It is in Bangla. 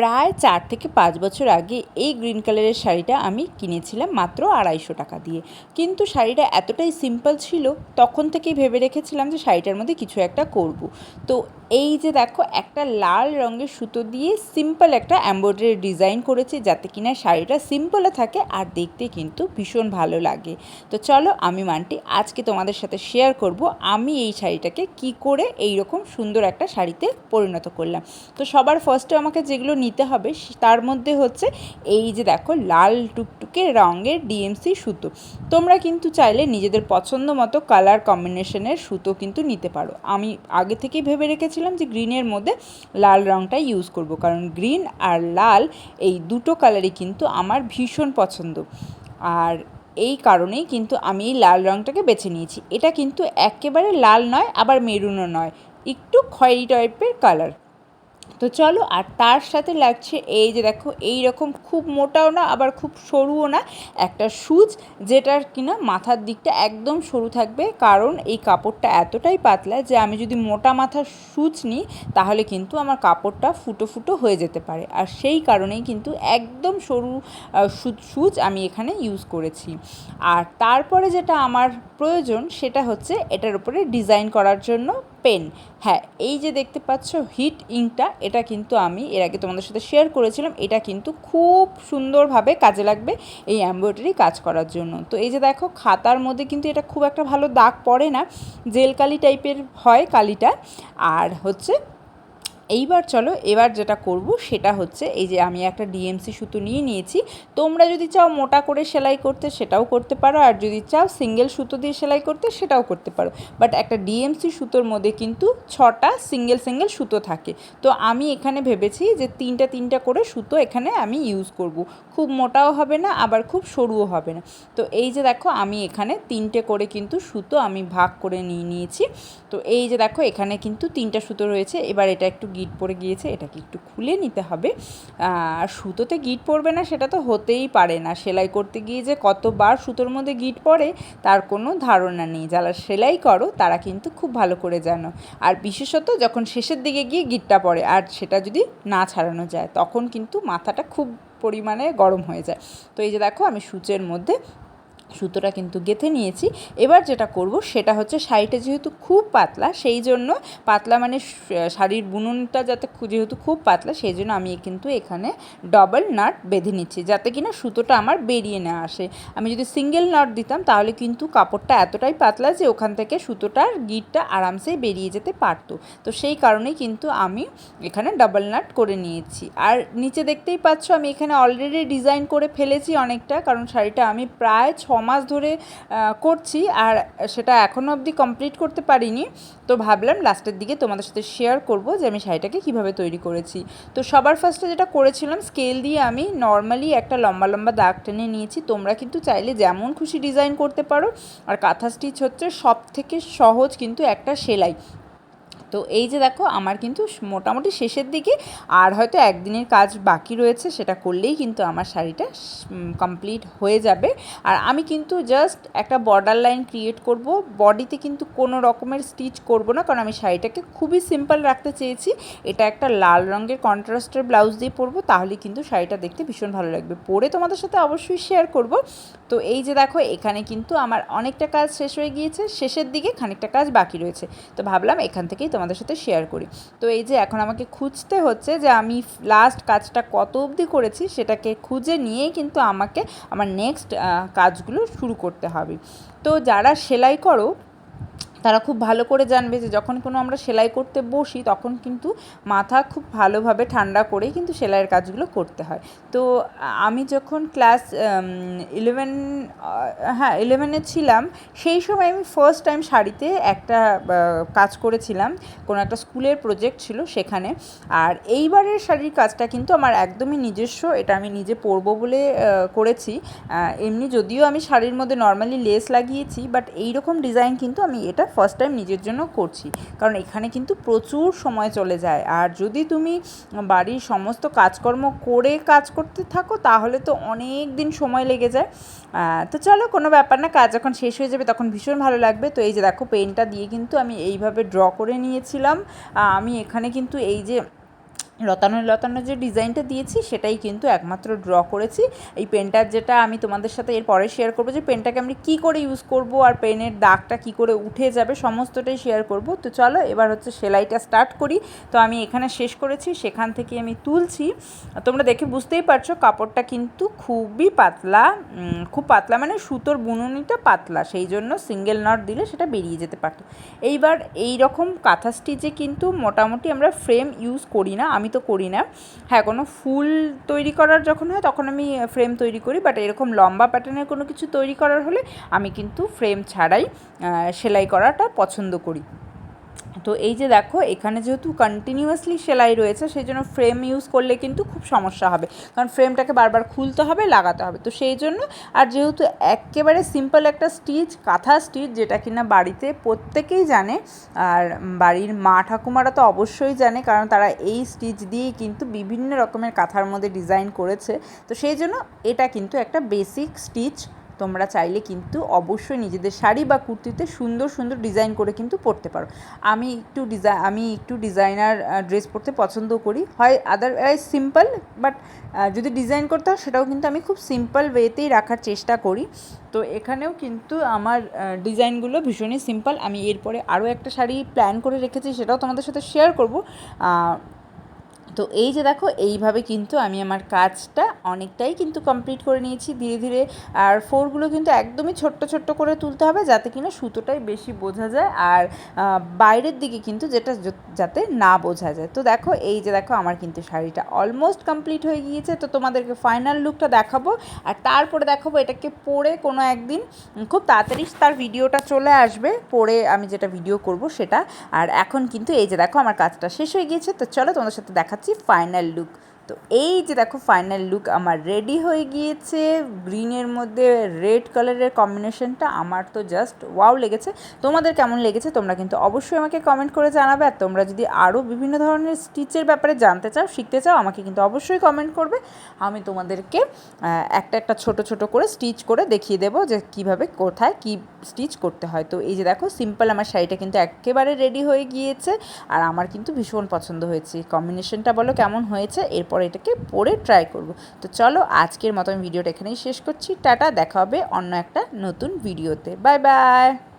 প্রায় চার থেকে পাঁচ বছর আগে এই গ্রিন কালারের শাড়িটা আমি কিনেছিলাম মাত্র আড়াইশো টাকা দিয়ে। কিন্তু শাড়িটা এতটাই সিম্পল ছিল, তখন থেকেই ভেবে রেখেছিলাম যে শাড়িটার মধ্যে কিছু একটা করব। তো এই যে দেখো, একটা লাল রঙের সুতো দিয়ে সিম্পল একটা এম্ব্রয়ডারি ডিজাইন করেছি যাতে কিনা শাড়িটা সিম্পলও থাকে আর দেখতে কিন্তু ভীষণ ভালো লাগে। তো চলো, আমি মানটি আজকে তোমাদের সাথে শেয়ার করব, আমি এই শাড়িটাকে কি করে এই রকম সুন্দর একটা শাড়িতে পরিণত করলাম। তো সবার ফার্স্টে আমাকে যেগুলো নিতে হবে তার মধ্যে হচ্ছে এই যে দেখো, লাল টুকটুকে রঙের ডিএমসি সুতো। তোমরা কিন্তু চাইলে নিজেদের পছন্দ মতো কালার কম্বিনেশনের সুতো কিন্তু নিতে পারো। আমি আগে থেকেই ভেবে রেখেছিলাম যে গ্রিনের মধ্যে লাল রঙটা ইউজ করব। কারণ গ্রিন আর লাল এই দুটো কালারই কিন্তু আমার ভীষণ পছন্দ। আর এই কারণেই কিন্তু আমি এই লাল রঙটাকে বেছে নিয়েছি। এটা কিন্তু একেবারে লাল নয়, আবার মেরুনও নয়। একটু খয়েরি টাইপের কালার তো চলো, আর তার সাথে লাগছে এই যে দেখো, এই রকম খুব মোটাও না, আবার খুব সরুও না, একটা সুচ যেটার কিনা মাথার দিকটা একদম সরু থাকবে। কারণ এই কাপড়টা এতটাই পাতলা যে আমি যদি মোটা মাথার সুচ নিই, তাহলে কিন্তু আমার কাপড়টা ফুটো ফুটো হয়ে যেতে পারে। আর সেই কারণেই কিন্তু একদম সরু সুচ আমি এখানে ইউজ করেছি। আর তারপরে যেটা আমার প্রয়োজন, সেটা হচ্ছে এটার উপরে ডিজাইন করার জন্য পেন হ্যাঁ এই যে দেখতে পাচ্ছ হিট ইঙ্কটা এটা কিন্তু আমি এর আগে তোমাদের সাথে শেয়ার করেছিলাম। এটা কিন্তু খুব সুন্দরভাবে কাজে লাগবে এই এমব্রয়ডারি কাজ করার জন্য। তো এই যে দেখো, খাতার মধ্যে কিন্তু এটা খুব একটা ভালো দাগ পড়ে না। জেল কালি টাইপের হয় কালিটা। আর হচ্ছে এইবার চলো, এবার যেটা করব সেটা হচ্ছে এই যে আমি একটা ডিএমসি সুতো নিয়ে নিয়েছি। তোমরা যদি চাও মোটা করে সেলাই করতে সেটাও করতে পারো, আর যদি চাও সিঙ্গেল সুতো দিয়ে সেলাই করতে সেটাও করতে পারো। বাট একটা ডিএমসি সুতোর মধ্যে কিন্তু ছটা সিঙ্গেল সিঙ্গেল সুতো থাকে। তো আমি এখানে ভেবেছি যে তিনটা তিনটা করে সুতো এখানে আমি ইউজ করব। খুব মোটাও হবে না, আবার খুব সরুও হবে না। তো এই যে দেখো, আমি এখানে তিনটে করে কিন্তু সুতো আমি ভাগ করে নিয়ে নিয়েছি। তো এই যে দেখো, এখানে কিন্তু তিনটা সুতো রয়েছে। এবার এটা একটু গিট পড়ে গিয়েছে, এটাকে একটু খুলে নিতে হবে। আর সুতোতে গিট পড়বে না, সেটা তো হতেই পারে না। সেলাই করতে গিয়ে যে কতবার সুতোর মধ্যে গিট পড়ে তার কোনো ধারণা নেই। যারা সেলাই করো, তারা কিন্তু খুব ভালো করে জানো। আর বিশেষত যখন শেষের দিকে গিয়ে গিটটা পড়ে আর সেটা যদি না ছাড়ানো যায়, তখন কিন্তু মাথাটা খুব পরিমাণে গরম হয়ে যায়। তো এই যে দেখো, আমি সূচের মধ্যে সুতোটা কিন্তু গেঁথে নিয়েছি। এবার যেটা করব সেটা হচ্ছে শাড়িটা যেহেতু খুব পাতলা, সেই জন্য পাতলা মানে শাড়ির বুননটা যাতে যেহেতু খুব পাতলা, সেই জন্য আমি কিন্তু এখানে ডবল নাট বেঁধে নিচ্ছি, যাতে কিনা সুতোটা আমার বেরিয়ে না আসে। আমি যদি সিঙ্গেল নাট দিতাম, তাহলে কিন্তু কাপড়টা এতটাই পাতলা যে ওখান থেকে সুতোটার গিটটা আরামসে বেরিয়ে যেতে পারতো। তো সেই কারণেই কিন্তু আমি এখানে ডাবল নাট করে নিয়েছি। আর নিচে দেখতেই পাচ্ছ, আমি এখানে অলরেডি ডিজাইন করে ফেলেছি অনেকটা, কারণ শাড়িটা আমি প্রায় ছ মাস ধরে করছি আর সেটা এখনও অবধি কমপ্লিট করতে পারিনি। তো ভাবলাম লাস্টের দিকে তোমাদের সাথে শেয়ার করব যে আমি শাড়িটাকে কীভাবে তৈরি করেছি। তো সবার ফার্স্টে যেটা করেছিলাম স্কেল দিয়ে আমি নর্মালি একটা লম্বা লম্বা দাগ টেনে নিয়েছি। তোমরা কিন্তু চাইলে যেমন খুশি ডিজাইন করতে পারো। আর কাঁথা স্টিচ হচ্ছে সব থেকে সহজ কিন্তু একটা সেলাই। তো এই যে দেখো, আমার কিন্তু মোটামুটি শেষের দিকে, আর হয়তো একদিনের কাজ বাকি রয়েছে, সেটা করলেই কিন্তু আমার শাড়িটা কমপ্লিট হয়ে যাবে। আর আমি কিন্তু জাস্ট একটা বর্ডার লাইন ক্রিয়েট করব বডিতে কিন্তু কোনো রকমের স্টিচ করব না, কারণ আমি শাড়িটাকে খুবই সিম্পল রাখতে চেয়েছি। এটা একটা লাল রঙের কন্ট্রাস্টের ব্লাউজ দিয়ে পরবো, তাহলে কিন্তু শাড়িটা দেখতে ভীষণ ভালো লাগবে। পরে তোমাদের সাথে অবশ্যই শেয়ার করব। তো এই যে দেখো, এখানে কিন্তু আমার অনেকটা কাজ শেষ হয়ে গিয়েছে, শেষের দিকে খানিকটা কাজ বাকি রয়েছে। তো ভাবলাম এখান থেকেই তোমাদের সাথে শেয়ার করি। তো এই যে এখন আমাকে খুঁজতে হচ্ছে যে আমি লাস্ট কাজটা কত অবধি করেছি, সেটাকে খুঁজে নিয়ে কিন্তু আমাকে আমার নেক্সট কাজগুলো শুরু করতে হবে। তো যারা সেলাই করো তারা খুব ভালো করে জানবে যে যখন কোনো আমরা সেলাই করতে বসি, তখন কিন্তু মাথা খুব ভালোভাবে ঠান্ডা করেই কিন্তু সেলাইয়ের কাজগুলো করতে হয়। তো আমি যখন ক্লাস ইলেভেন হ্যাঁ ইলেভেনে ছিলাম, সেই সময় আমি ফার্স্ট টাইম শাড়িতে একটা কাজ করেছিলাম। কোনো একটা স্কুলের প্রজেক্ট ছিল সেখানে। আর এইবারের শাড়ির কাজটা কিন্তু আমার একদমই নিজস্ব, এটা আমি নিজে পরবো বলে করেছি। এমনি যদিও আমি শাড়ির মধ্যে নর্মালি লেস লাগিয়েছি বাট এইরকম ডিজাইন কিন্তু আমি এটা ফার্স্ট টাইম নিজের জন্য করছি। কারণ এখানে কিন্তু প্রচুর সময় চলে যায়। আর যদি তুমি বাড়ির সমস্ত কাজকর্ম করে কাজ করতে থাকো, তাহলে তো অনেক দিন সময় লেগে যায়। তো চলো, কোনো ব্যাপার না, কাজ যখন শেষ হয়ে যাবে তখন ভীষণ ভালো লাগবে। তো এই যে দেখো, পেনটা দিয়ে কিন্তু আমি এইভাবে ড্র করে নিয়েছিলাম। আমি এখানে কিন্তু এই যে লতানো লতানো যে ডিজাইনটা দিয়েছি, সেটাই কিন্তু একমাত্র ড্র করেছি। এই পেনটার যেটা আমি তোমাদের সাথে এর পরে শেয়ার করব যে পেনটাকে আমি কী করে ইউজ করব আর পেনের দাগটা কী করে উঠে যাবে, সমস্তটাই শেয়ার করব। তো চলো, এবার হচ্ছে সেলাইটা স্টার্ট করি। তো আমি এখানে শেষ করেছি, সেখান থেকে আমি তুলছি। তোমরা দেখে বুঝতেই পারছ, কাপড়টা কিন্তু খুবই পাতলা খুব পাতলা মানে সুতোর বুননিটা পাতলা, সেই জন্য সিঙ্গেল নট দিলে সেটা বেরিয়ে যেতে পারতো। এইবার এই রকম কাঁথা স্টিচে কিন্তু মোটামুটি আমরা ফ্রেম ইউজ করি না। আমি তো করি না। হ্যাঁ কোনো ফুল তৈরি করার যখন হয় তখন আমি ফ্রেম তৈরি করি। বাট এরকম লম্বা প্যাটার্নের কোনো কিছু তৈরি করার হলে আমি কিন্তু ফ্রেম ছাড়াই সেলাই করাটা পছন্দ করি। তো এই যে দেখো, এখানে যেহেতু কন্টিনিউয়াসলি সেলাই রয়েছে, সেই জন্য ফ্রেম ইউজ করলে কিন্তু খুব সমস্যা হবে। কারণ ফ্রেমটাকে বারবার খুলতে হবে, লাগাতে হবে। তো সেই জন্য, আর যেহেতু একেবারে সিম্পল একটা স্টিচ কাঁথা স্টিচ যেটা কিনা বাড়িতে প্রত্যেকেই জানে, আর বাড়ির মা ঠাকুমারা তো অবশ্যই জানে, কারণ তারা এই স্টিচ দিয়েই কিন্তু বিভিন্ন রকমের কাঁথার মধ্যে ডিজাইন করেছে। তো সেই জন্য এটা কিন্তু একটা বেসিক স্টিচ তোমরা চাইলে কিন্তু অবশ্যই নিজেদের শাড়ি বা কুর্তিতে সুন্দর সুন্দর ডিজাইন করে কিন্তু পরতে পারো। আমি একটু ডিজাইন আমি একটু ডিজাইনার ড্রেস পরতে পছন্দ করি। হয় আদারওয়াইজ সিম্পল বাট যদি ডিজাইন করতে হয় সেটাও কিন্তু আমি খুব সিম্পল ওয়েতেই রাখার চেষ্টা করি। তো এখানেও কিন্তু আমার ডিজাইনগুলো ভীষণই সিম্পল আমি এরপরে আরও একটা শাড়ি প্ল্যান করে রেখেছি, সেটাও তোমাদের সাথে শেয়ার করব। তো এই যে দেখো, এইভাবে কিন্তু আমি আমার কাজটা অনেকটাই কিন্তু কমপ্লিট করে নিয়েছি ধীরে ধীরে। আর ফোরগুলো কিন্তু একদমই ছোট্ট ছোট্ট করে তুলতে হবে যাতে কিনা সুতোটাই বেশি বোঝা যায় আর বাইরের দিকে কিন্তু যেটা যাতে না বোঝা যায়। তো দেখো, এই যে দেখো আমার কিন্তু শাড়িটা অলমোস্ট কমপ্লিট হয়ে গিয়েছে। তো তোমাদেরকে ফাইনাল লুকটা দেখাবো। আর তারপরে দেখাবো এটাকে পরে কোনো একদিন খুব তাড়াতাড়ি তার ভিডিওটা চলে আসবে। পরে আমি যেটা ভিডিও করব সেটা। আর এখন কিন্তু এই যে দেখো আমার কাজটা শেষ হয়ে গিয়েছে। তো চলো তোমাদের সাথে দেখাচ্ছি ফাইনাল লুক তো এই যে দেখো ফাইনাল লুক আমার রেডি হয়ে গিয়েছে গ্রিনের মধ্যে রেড কালারের কম্বিনেশনটা আমার তো জাস্ট ওয়াও লেগেছে। তোমাদের কেমন লেগেছে তোমরা কিন্তু অবশ্যই আমাকে কমেন্ট করে জানাবে। আর তোমরা যদি আরও বিভিন্ন ধরনের স্টিচের ব্যাপারে জানতে চাও, শিখতে চাও, আমাকে কিন্তু অবশ্যই কমেন্ট করবে। আমি তোমাদেরকে একটা একটা ছোট ছোট করে স্টিচ করে দেখিয়ে দেবো যে কীভাবে কোথায় কি স্টিচ করতে হয়। তো এই যে দেখো সিম্পল আমার শাড়িটা কিন্তু একেবারে রেডি হয়ে গিয়েছে। আর আমার কিন্তু ভীষণ পছন্দ হয়েছে। কম্বিনেশনটা বলো কেমন হয়েছে? এরপর এটাকে পরে ট্রাই করব। তো চলো আজকের মতো আমি ভিডিওটা এখানেই শেষ করছি। টাটা, দেখা হবে অন্য একটা নতুন ভিডিওতে বাই বাই